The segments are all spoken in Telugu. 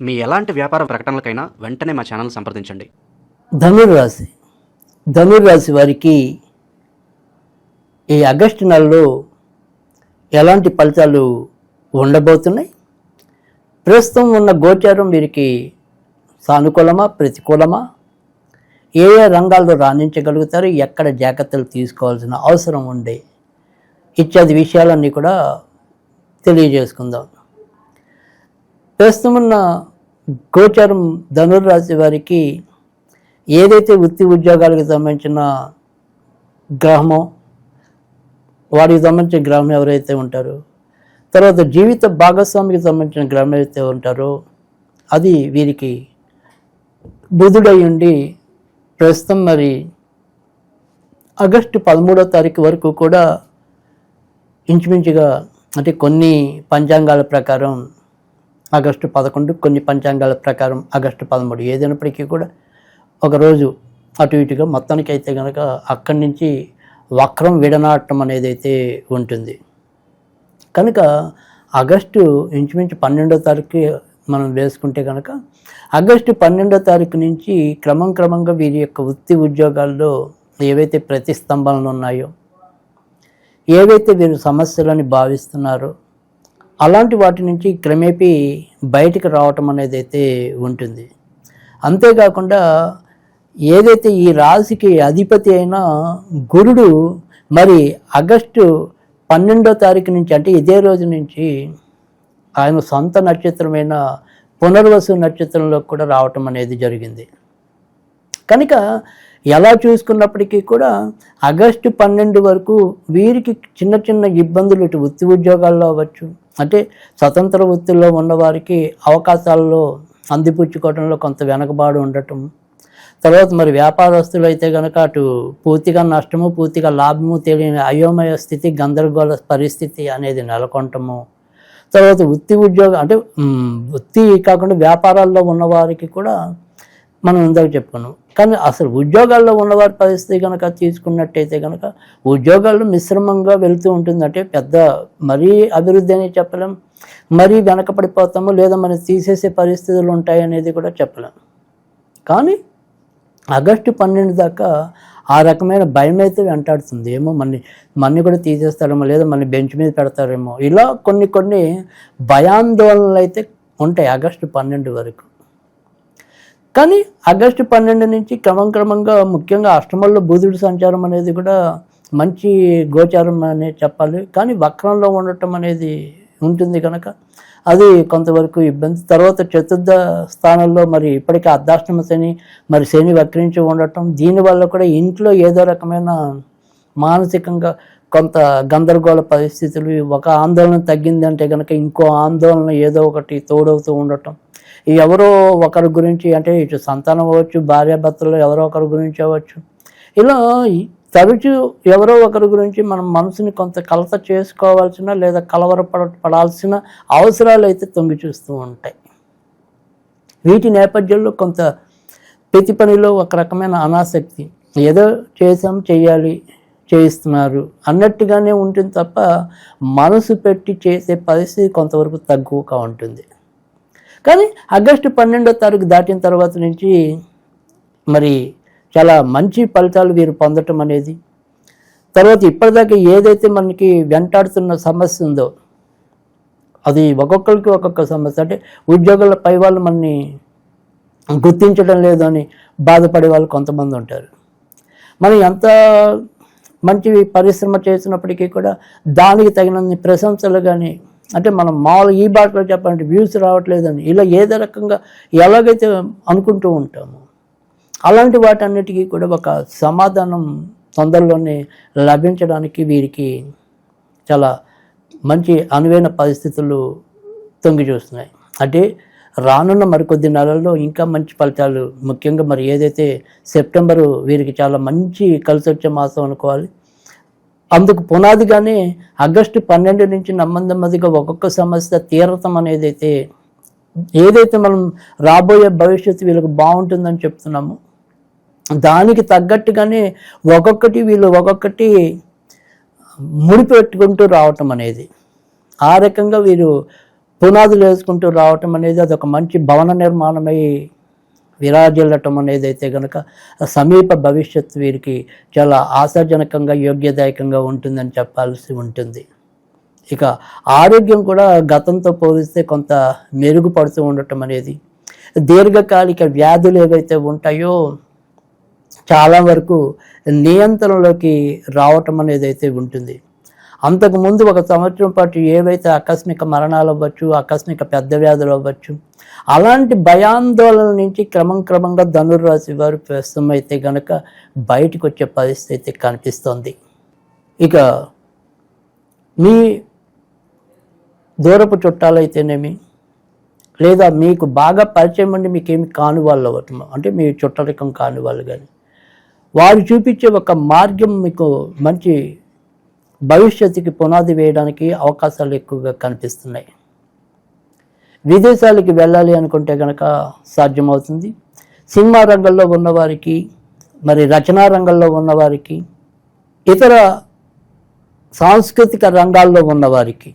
మీ ఎలాంటి వ్యాపార ప్రకటనలకైనా వెంటనే మా ఛానల్ సంప్రదించండి. ధనుర్రాశి ధనుర్రాశి వారికి ఈ ఆగస్టు నెలలో ఎలాంటి ఫలితాలు ఉండబోతున్నాయి? ప్రస్తుతం ఉన్న గోచారం వీరికి సానుకూలమా ప్రతికూలమా? ఏ ఏ రంగాల్లో రాణించగలుగుతారు? ఎక్కడ జాగ్రత్తలు తీసుకోవాల్సిన అవసరం ఉండే? ఇత్యాది విషయాలన్నీ కూడా తెలియజేసుకుందాం. ప్రస్తుతం ఉన్న ధనుర్రాశి వారికి ఏదైతే వృత్తి ఉద్యోగాలకు సంబంధించిన గ్రహమో వారికి సంబంధించిన గ్రహం ఎవరైతే ఉంటారో తర్వాత జీవిత భాగస్వామికి సంబంధించిన గ్రహం ఏవైతే ఉంటారో అది వీరికి బుధుడై ఉండి ప్రస్తుతం మరి ఆగస్టు పదమూడో తారీఖు వరకు కూడా ఇంచుమించుగా అంటే కొన్ని పంచాంగాల ప్రకారం ఆగస్టు పదకొండు కొన్ని పంచాంగాల ప్రకారం ఆగస్టు పదమూడు ఏదైనప్పటికీ కూడా ఒకరోజు అటు ఇటుగా మొత్తానికి అయితే కనుక అక్కడి నుంచి వక్రం విడనాటం అనేది అయితే ఉంటుంది. కనుక ఆగస్టు ఇంచుమించు పన్నెండో తారీఖు మనం వేసుకుంటే కనుక ఆగస్టు పన్నెండో తారీఖు నుంచి క్రమం క్రమంగా వీరి యొక్క వృత్తి ఉద్యోగాల్లో ఏవైతే ప్రతిస్తంభనలు ఉన్నాయో ఏవైతే వీరు సమస్యలని భావిస్తున్నారో అలాంటి వాటి నుంచి క్రమేపీ బయటికి రావటం అనేది అయితే ఉంటుంది. అంతేకాకుండా ఏదైతే ఈ రాశికి అధిపతి అయిన గురుడు మరి ఆగస్టు పన్నెండో తారీఖు నుంచి అంటే ఇదే రోజు నుంచి ఆయన సొంత నక్షత్రమైన పునర్వసు నక్షత్రంలో కూడా రావటం అనేది జరిగింది. కనుక ఎలా చూసుకున్నప్పటికీ కూడా ఆగస్టు పన్నెండు వరకు వీరికి చిన్న చిన్న ఇబ్బందులు ఇటు వృత్తి ఉద్యోగాల్లో అవ్వచ్చు అంటే స్వతంత్ర వృత్తిలో ఉన్నవారికి అవకాశాల్లో అందిపుచ్చుకోవడంలో కొంత వెనకబాటు ఉండటం. తర్వాత మరి వ్యాపారస్తులు అయితే కనుక అటు పూర్తిగా నష్టము పూర్తిగా లాభము తెలియని అయోమయ స్థితి గందరగోళ పరిస్థితి అనేది నెలకొంటము తర్వాత వృత్తి ఉద్యోగం అంటే వృత్తి కాకుండా వ్యాపారాల్లో ఉన్నవారికి కూడా మనం ఇందాక చెప్పుకున్నాం. కానీ అసలు ఉద్యోగాల్లో ఉన్నవారి పరిస్థితి కనుక తీసుకున్నట్టయితే కనుక ఉద్యోగాల్లో మిశ్రమంగా వెళ్తూ ఉంటుంది అంటే పెద్ద మరీ అభివృద్ధి అని చెప్పలేం. మరీ వెనకపడిపోతాము లేదా మనం తీసేసే పరిస్థితులు ఉంటాయి అనేది కూడా చెప్పలేం. కానీ ఆగస్టు పన్నెండు దాకా ఆ రకమైన భయం అయితే వెంటాడుతుంది. ఏమో మన్ని మన్ని కూడా తీసేస్తారేమో లేదా మన్ని బెంచ్ మీద పెడతారేమో. ఇలా కొన్ని కొన్ని భయాందోళనలు అయితే ఉంటాయి ఆగస్టు పన్నెండు వరకు. కానీ ఆగస్టు పన్నెండు నుంచి క్రమం క్రమంగా ముఖ్యంగా అష్టమంలో బుధుడి సంచారం అనేది కూడా మంచి గోచారం అనే చెప్పాలి. కానీ వక్రంలో ఉండటం అనేది ఉంటుంది కనుక అది కొంతవరకు ఇబ్బంది. తర్వాత చతుర్థ స్థానంలో మరి ఇప్పటికే అర్ధాష్టమ శని మరి శని వక్రించి ఉండటం. దీనివల్ల కూడా ఇంట్లో ఏదో రకమైన మానసికంగా కొంత గందరగోళ పరిస్థితులు ఒక ఆందోళన తగ్గిందంటే కనుక ఇంకో ఆందోళన ఏదో ఒకటి తోడవుతూ ఉండటం. ఎవరో ఒకరి గురించి అంటే ఇటు సంతానం అవ్వచ్చు భార్యాభర్తలు ఎవరో ఒకరి గురించి అవ్వచ్చు. ఇలా తరచు ఎవరో ఒకరి గురించి మనం మనసుని కొంత కలత చేసుకోవాల్సిన లేదా కలవరపడ పడాల్సిన అవసరాలు అయితే తొంగి చూస్తూ ఉంటాయి. వీటి నేపథ్యంలో కొంత ప్రతి పనిలో ఒక రకమైన అనాసక్తి. ఏదో చేసాం చేయాలి చేయిస్తున్నారు అన్నట్టుగానే ఉంటుంది తప్ప మనసు పెట్టి చేసే పరిస్థితి కొంతవరకు తక్కువగా ఉంటుంది. కానీ ఆగస్టు పన్నెండో తారీఖు దాటిన తర్వాత నుంచి మరి చాలా మంచి ఫలితాలు వీరు పొందటం అనేది. తర్వాత ఇప్పటిదాకా ఏదైతే మనకి వెంటాడుతున్న సమస్య ఉందో అది ఒక్కొక్కరికి ఒక్కొక్క సమస్య. అంటే ఉద్యోగుల పై వాళ్ళు మనని గుర్తించడం లేదు అని బాధపడే వాళ్ళు కొంతమంది ఉంటారు. మనం ఎంత మంచి పరిశ్రమ చేసినప్పటికీ కూడా దానికి తగినన్ని ప్రశంసలు కానీ అంటే మనం మామూలు ఈ బాటలో చెప్పాలంటే వ్యూస్ రావట్లేదని ఇలా ఏదో రకంగా ఎలాగైతే అనుకుంటూ ఉంటాము అలాంటి వాటన్నిటికీ కూడా ఒక సమాధానం తొందరలోనే లభించడానికి వీరికి చాలా మంచి అనువైన పరిస్థితులు తొంగి చూస్తున్నాయి. అంటే రానున్న మరికొద్ది నెలల్లో ఇంకా మంచి ఫలితాలు ముఖ్యంగా మరి ఏదైతే సెప్టెంబరు వీరికి చాలా మంచి కలిసి వచ్చే మాసం అనుకోవాలి. అందుకు పునాదిగానే ఆగస్టు పన్నెండు నుంచి నెమ్మదిగా ఒక్కొక్క సమస్య తీరతం అనేది అయితే ఏదైతే మనం రాబోయే భవిష్యత్తు వీళ్ళకి బాగుంటుందని చెప్తున్నాము. దానికి తగ్గట్టుగానే ఒక్కొక్కటి వీళ్ళు ఒక్కొక్కటి ముడిపెట్టుకుంటూ రావటం అనేది ఆ రకంగా వీరు పునాదులు వేసుకుంటూ రావటం అనేది అది ఒక మంచి భవన నిర్మాణమై విరాజిల్లటం అనేది అయితే కనుక సమీప భవిష్యత్ వీరికి చాలా ఆశాజనకంగా యోగ్యదాయకంగా ఉంటుందని చెప్పాల్సి ఉంటుంది. ఇక ఆరోగ్యం కూడా గతంతో పోలిస్తే కొంత మెరుగుపడుతూ ఉండటం అనేది దీర్ఘకాలిక వ్యాధులు ఏవైతే ఉంటాయో చాలా వరకు నియంత్రణలోకి రావటం అనేది అయితే ఉంటుంది. అంతకుముందు ఒక సంవత్సరం పాటు ఏవైతే ఆకస్మిక మరణాలు అవ్వచ్చు ఆకస్మిక పెద్ద వ్యాధులు అవ్వచ్చు అలాంటి భయాందోళన నుంచి క్రమం క్రమంగా ధనుర్రాశి వారు ప్రస్తుతం అయితే కనుక బయటకు వచ్చే పరిస్థితి అయితే కనిపిస్తోంది. ఇక మీ దూరపు చుట్టాలైతేనేమి లేదా మీకు బాగా పరిచయం అండి మీకేమి కాని వాళ్ళు అవ్వటం అంటే మీ చుట్టరికం కాని వాళ్ళు కానీ వారు చూపించే ఒక మార్గం మీకు మంచి భవిష్యత్తుకి పునాది వేయడానికి అవకాశాలు ఎక్కువగా కనిపిస్తున్నాయి. విదేశాలకి వెళ్ళాలి అనుకుంటే కనుక సాధ్యమవుతుంది. సినిమా రంగంలో ఉన్నవారికి మరి రచనా రంగంలో ఉన్నవారికి ఇతర సాంస్కృతిక రంగాల్లో ఉన్నవారికి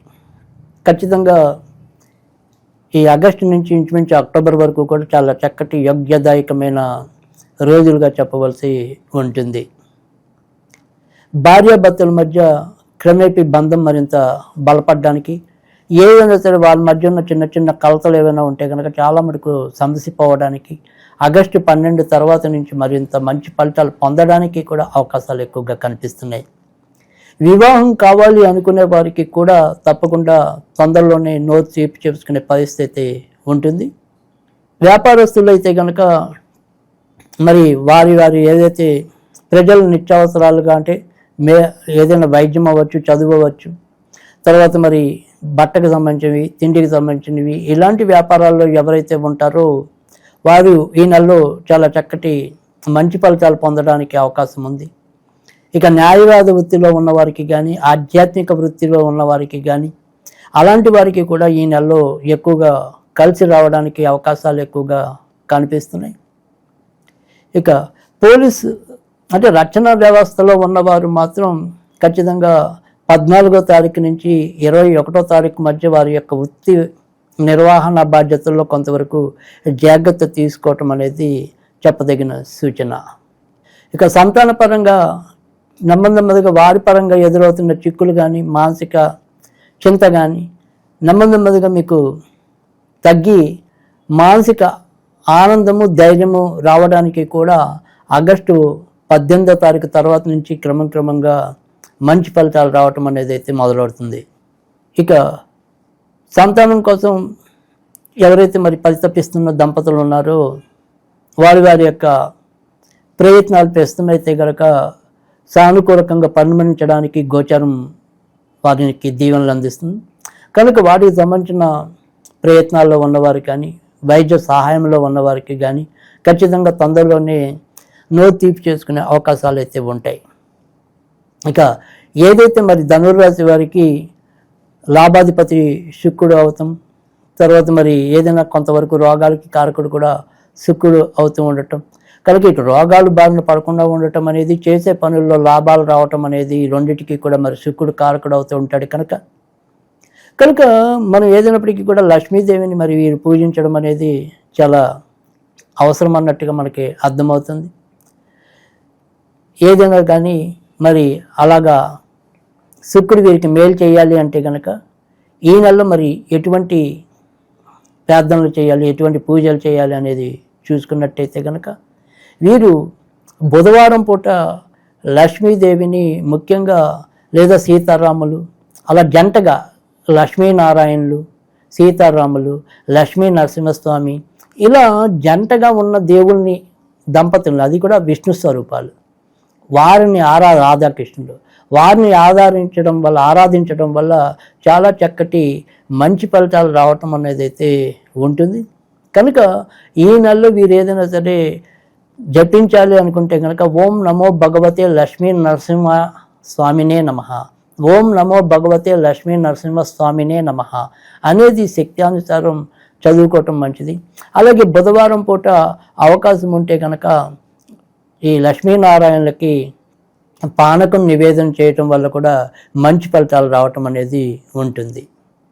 ఖచ్చితంగా ఈ ఆగస్టు నుంచి ఇంచుమించు అక్టోబర్ వరకు కూడా చాలా చక్కటి యోగ్యదాయకమైన రోజులుగా చెప్పవలసి ఉంటుంది. భార్యాభర్తల మధ్య క్రమేపీ బంధం మరింత బలపడడానికి ఏదైనా సరే వాళ్ళ మధ్య ఉన్న చిన్న చిన్న కలతలు ఏమైనా ఉంటే కనుక చాలా మటుకు సమసిపోవడానికి ఆగస్టు పన్నెండు తర్వాత నుంచి మరింత మంచి ఫలితాలు పొందడానికి కూడా అవకాశాలు ఎక్కువగా కనిపిస్తున్నాయి. వివాహం కావాలి అనుకునే వారికి కూడా తప్పకుండా తొందరలోనే నోట్ చేపి చేసుకునే పరిస్థితి ఉంటుంది. వ్యాపారస్తులు అయితే కనుక మరి వారి వారి ఏదైతే ప్రజల నిత్యావసరాలుగా అంటే మే ఏదైనా వైద్యం అవ్వచ్చు చదువు అవ్వచ్చు. తర్వాత మరి బట్టకు సంబంధించినవి తిండికి సంబంధించినవి ఇలాంటి వ్యాపారాల్లో ఎవరైతే ఉంటారో వారు ఈ నెలలో చాలా చక్కటి మంచి ఫలితాలు పొందడానికి అవకాశం ఉంది. ఇక న్యాయవాద వృత్తిలో ఉన్నవారికి కానీ ఆధ్యాత్మిక వృత్తిలో ఉన్నవారికి కానీ అలాంటి వారికి కూడా ఈ నెలలో ఎక్కువగా కలిసి రావడానికి అవకాశాలు ఎక్కువగా కనిపిస్తున్నాయి. ఇక పోలీసు అంటే రక్షణ వ్యవస్థలో ఉన్నవారు మాత్రం ఖచ్చితంగా పద్నాలుగో తారీఖు నుంచి ఇరవై ఒకటో తారీఖు మధ్య వారి యొక్క వృత్తి నిర్వహణ బాధ్యతల్లో కొంతవరకు జాగ్రత్త తీసుకోవటం అనేది చెప్పదగిన సూచన. ఇక సంతానపరంగా నెమ్మది నెమ్మదిగా వారి పరంగా ఎదురవుతున్న చిక్కులు కానీ మానసిక చింత కానీ నెమ్మది నెమ్మదిగా మీకు తగ్గి మానసిక ఆనందము ధైర్యము రావడానికి కూడా ఆగస్టు పద్దెనిమిదో తారీఖు తర్వాత నుంచి క్రమం క్రమంగా మంచి ఫలితాలు రావటం అనేది అయితే మొదలవుతుంది. ఇక సంతానం కోసం ఎవరైతే మరి పరితపిస్తున్న దంపతులు ఉన్నారో వారి వారి యొక్క ప్రయత్నాలు ప్రస్తుతమైతే గనక సానుకూలకంగా పరిణమించడానికి గోచారం వారికి దీవెనలు అందిస్తుంది. కనుక వాటికి సంబంధించిన ప్రయత్నాల్లో ఉన్నవారు కానీ వైద్య సహాయంలో ఉన్నవారికి కానీ ఖచ్చితంగా తొందరలోనే నోరు తీపి చేసుకునే అవకాశాలు అయితే ఉంటాయి. ఇక ఏదైతే మరి ధనుర్రాశి వారికి లాభాధిపతి శుక్రుడు అవుతాం తర్వాత మరి ఏదైనా కొంతవరకు రోగాలకి కారకుడు కూడా శుక్రుడు అవుతూ ఉండటం. కనుక ఇటు రోగాలు బారిన పడకుండా ఉండటం అనేది చేసే పనుల్లో లాభాలు రావటం అనేది రెండింటికి కూడా మరి శుక్రుడు కారకుడు అవుతూ ఉంటాడు కనుక. కనుక మనం ఏదైనప్పటికీ కూడా లక్ష్మీదేవిని మరి వీరు పూజించడం అనేది చాలా అవసరం అన్నట్టుగా మనకి అర్థమవుతుంది. ఏదైనా కానీ మరి అలాగా శుక్రుడు వీరికి మేలు చేయాలి అంటే కనుక ఈ నెలలో మరి ఎటువంటి ప్రార్థనలు చేయాలి ఎటువంటి పూజలు చేయాలి అనేది చూసుకున్నట్టయితే కనుక వీరు బుధవారం పూట లక్ష్మీదేవిని ముఖ్యంగా లేదా సీతారాములు అలా జంటగా లక్ష్మీనారాయణులు సీతారాములు లక్ష్మీ నరసింహస్వామి ఇలా జంటగా ఉన్న దేవుల్ని దంపతులు అది కూడా విష్ణు స్వరూపాలు. వారిని ఆరా రాధాకృష్ణుడు. వారిని ఆధారించడం వల్ల ఆరాధించడం వల్ల చాలా చక్కటి మంచి ఫలితాలు రావటం అనేది అయితే ఉంటుంది. కనుక ఈ నెలలో వీరు ఏదైనా సరే జపించాలి అనుకుంటే కనుక ఓం నమో భగవతే లక్ష్మీ నరసింహ స్వామినే నమ. ఓం నమో భగవతే లక్ష్మీ నరసింహ స్వామినే నమ అనేది శక్త్యానుసారం చదువుకోవటం మంచిది. అలాగే బుధవారం పూట అవకాశం ఉంటే కనుక ఈ లక్ష్మీనారాయణలకి పానకం నివేదన చేయటం వల్ల కూడా మంచి ఫలితాలు రావటం అనేది ఉంటుంది.